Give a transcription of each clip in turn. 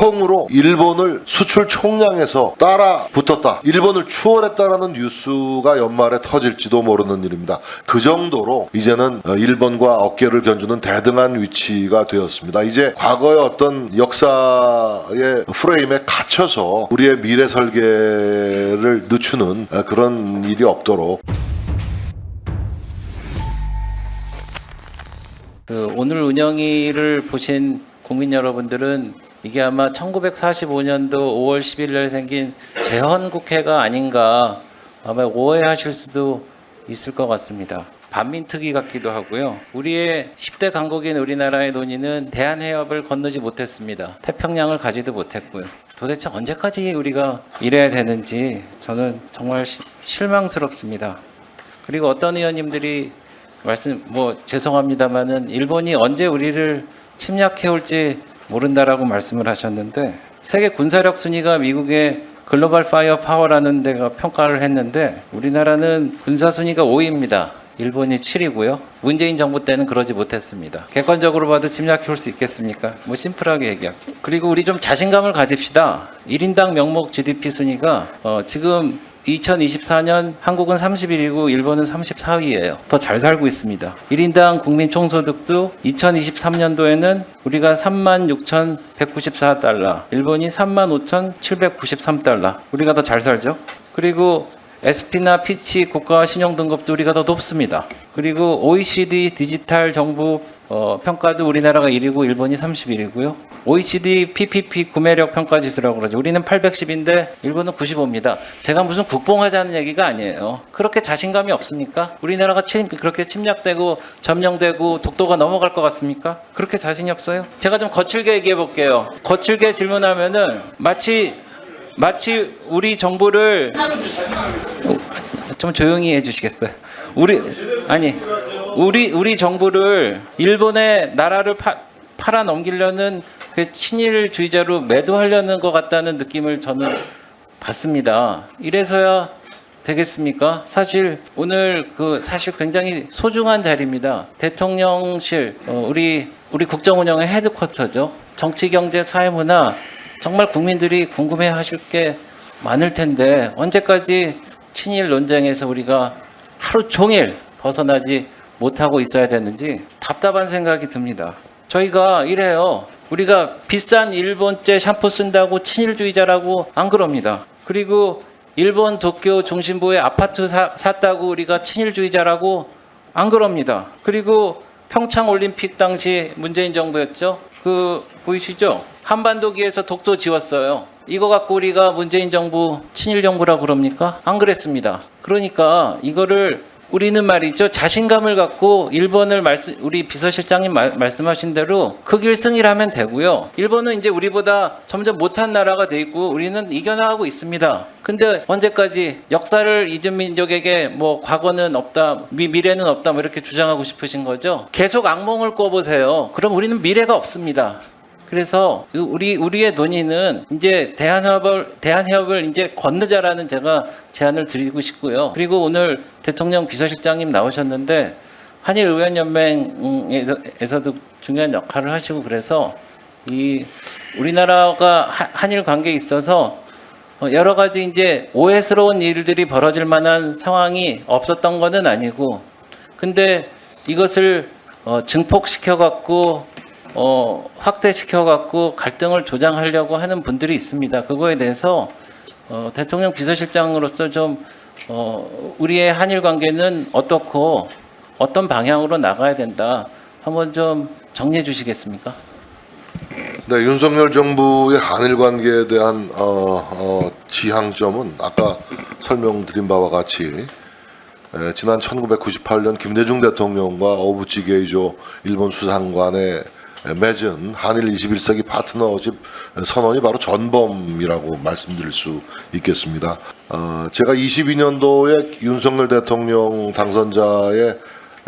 처음으로 일본을 수출 총량에서 따라 붙었다. 일본을 추월했다라는 뉴스가 연말에 터질지도 모르는 일입니다. 그 정도로 이제는 어, 일본과 어깨를 견주는 대등한 위치가 되었습니다. 이제 과거의 어떤 역사의 프레임에 갇혀서 우리의 미래 설계를 늦추는 어, 그런 일이 없도록 그 오늘 운영위를 보신 국민 여러분들은 이게 아마 1945년도 5월 10일 날 생긴 재헌국회가 아닌가 아마 오해하실 수도 있을 것 같습니다. 반민특위 같기도 하고요. 우리의 10대 강국인 우리나라의 논의는 대한해협을 건너지 못했습니다. 태평양을 가지도 못했고요. 도대체 언제까지 우리가 이래야 되는지 저는 정말 시- 실망스럽습니다. 그리고 어떤 의원님들이 말씀 뭐 죄송합니다만은 일본이 언제 우리를 침략해 올지 모른다라고 말씀을 하셨는데 세계 군사력 순위가 미국의 글로벌 파이어 파워라는 데가 평가를 했는데 우리나라는 군사 순위가 5위입니다. 일본이 7위고요. 문재인 정부 때는 그러지 못했습니다. 객관적으로 봐도 침략해 올 수 있겠습니까? 뭐 심플하게 얘기하고. 그리고 우리 좀 자신감을 가집시다. 1인당 명목 GDP 순위가 어, 지금 2024년 한국은 31위고 일본은 34위예요. 더 잘 살고 있습니다. 1인당 국민 총소득도 2023년도에는 우리가 36,194달러, 일본이 35,793달러. 우리가 더 잘 살죠. 그리고 SP나 피치 국가 신용 등급도 우리가 더 높습니다. 그리고 OECD 디지털 정부 어, 평가도 우리나라가 1위고 일본이 31위고요. OECD PPP 구매력 평가 지수라고 그러죠. 우리는 810인데 일본은 95입니다. 제가 무슨 국뽕하자는 얘기가 아니에요. 그렇게 자신감이 없습니까? 우리나라가 침, 그렇게 침략되고 점령되고 독도가 넘어갈 것 같습니까? 그렇게 자신이 없어요? 제가 좀 거칠게 얘기해 볼게요. 거칠게 질문하면은 마치 마치 우리 정부를 좀 조용히 해 주시겠어요? 우리 아니 우리 우리 정부를 일본의 나라를 파, 팔아 넘기려는 그 친일주의자로 매도하려는 것 같다는 느낌을 저는 받습니다. 이래서야 되겠습니까? 사실 오늘 그 사실 굉장히 소중한 자리입니다. 대통령실 어, 우리 우리 국정 운영의 헤드쿼터죠. 정치, 경제, 사회 문화 정말 국민들이 궁금해하실 게 많을 텐데 언제까지 친일 논쟁에서 우리가 하루 종일 벗어나지 못하고 있어야 되는지 답답한 생각이 듭니다. 저희가 이래요. 우리가 비싼 일본제 샴푸 쓴다고 친일주의자라고 안 그럽니다. 그리고 일본 도쿄 중심부에 아파트 사, 샀다고 우리가 친일주의자라고 안 그럽니다. 그리고 평창 올림픽 당시 문재인 정부였죠. 그 보이시죠? 한반도기에서 독도 지웠어요. 이거 갖고 우리가 문재인 정부 친일 정부라고 그럽니까? 안 그랬습니다. 그러니까 이거를 우리는 말이죠 자신감을 갖고 일본을 말씀 우리 비서실장님 말, 말씀하신 대로 그길 승이라면 되고요. 일본은 이제 우리보다 점점 못한 나라가 돼 있고 우리는 이겨나가고 있습니다. 근데 언제까지 역사를 잊은 민족에게 뭐 과거는 없다, 미, 미래는 없다 뭐 이렇게 주장하고 싶으신 거죠? 계속 악몽을 꿔보세요. 그럼 우리는 미래가 없습니다. 그래서 그 우리 우리의 논의는 이제 대한협을 대한협을 이제 건너자라는 제가 제안을 드리고 싶고요. 그리고 오늘 대통령 비서실장님 나오셨는데 한일 의원 연맹에서도 중요한 역할을 하시고 그래서 이 우리나라가 하- 한일 관계에 있어서 어, 여러 가지 이제 오해스러운 일들이 벌어질 만한 상황이 없었던 것은 아니고 근데 이것을 어, 증폭시켜 갖고 어, 확대시켜 갖고 갈등을 조장하려고 하는 분들이 있습니다. 그거에 대해서 어, 대통령 비서실장으로서 좀 어, 우리의 한일 관계는 어떻고 어떤 방향으로 나가야 된다. 한번 좀 정리해 주시겠습니까? 네, 윤석열 정부의 한일 관계에 대한 어, 어, 지향점은 아까 설명드린 바와 같이 에, 지난 1998년 김대중 대통령과 오부치 게이조 일본 수상관의 에, 맺은 한일 21세기 파트너십 선언이 바로 전범이라고 말씀드릴 수 있겠습니다. 어, 제가 22년도에 윤석열 대통령 당선자의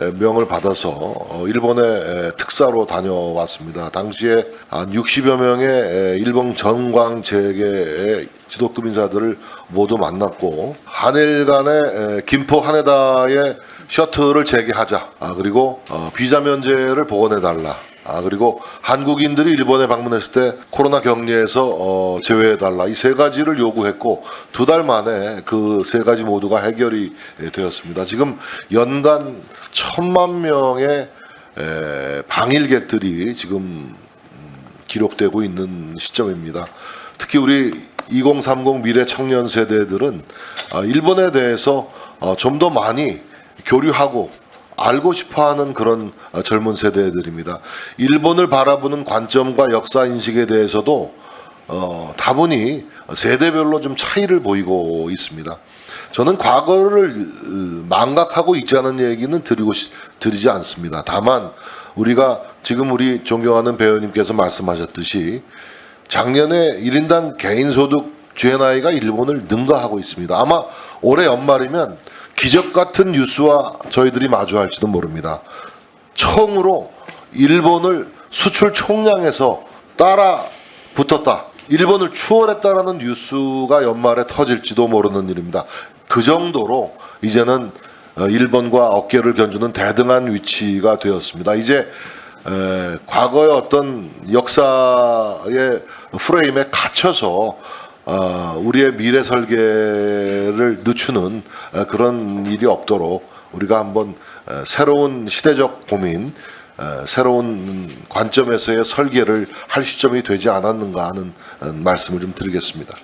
에, 명을 받아서 어, 일본에 에, 특사로 다녀왔습니다. 당시에 한 60여 명의 에, 일본 전광 재계의 지도급 인사들을 모두 만났고 한일 간의 에, 김포 하네다의 셔틀을 재개하자. 아, 그리고 어, 비자 면제를 복원해 달라. 아 그리고 한국인들이 일본에 방문했을 때 코로나 격리에서 어, 제외해달라 이 세 가지를 요구했고 두 달 만에 그 세 가지 모두가 해결이 예, 되었습니다. 지금 연간 천만 명의 에, 방일객들이 지금 음, 기록되고 있는 시점입니다. 특히 우리 2030 미래 청년 세대들은 아, 일본에 대해서 어, 좀더 많이 교류하고 알고 싶어 하는 그런 어, 젊은 세대들입니다. 일본을 바라보는 관점과 역사 인식에 대해서도 어, 다분히 세대별로 좀 차이를 보이고 있습니다. 저는 과거를 어, 망각하고 있자는 얘기는 드리고 싶- 드리지 않습니다. 다만 우리가 지금 우리 존경하는 배우님께서 말씀하셨듯이 작년에 1인당 개인 소득 GNI가 일본을 능가하고 있습니다. 아마 올해 연말이면 기적 같은 뉴스와 저희들이 마주할지도 모릅니다. 처음으로 일본을 수출 총량에서 따라 붙었다. 일본을 추월했다라는 뉴스가 연말에 터질지도 모르는 일입니다. 그 정도로 이제는 어, 일본과 어깨를 견주는 대등한 위치가 되었습니다. 이제 에, 과거의 어떤 역사의 프레임에 갇혀서 어, 우리의 미래 설계를 늦추는 어, 그런 일이 없도록 우리가 한번 어, 새로운 시대적 고민, 어, 새로운 관점에서의 설계를 할 시점이 되지 않았는가 하는 어, 말씀을 좀 드리겠습니다.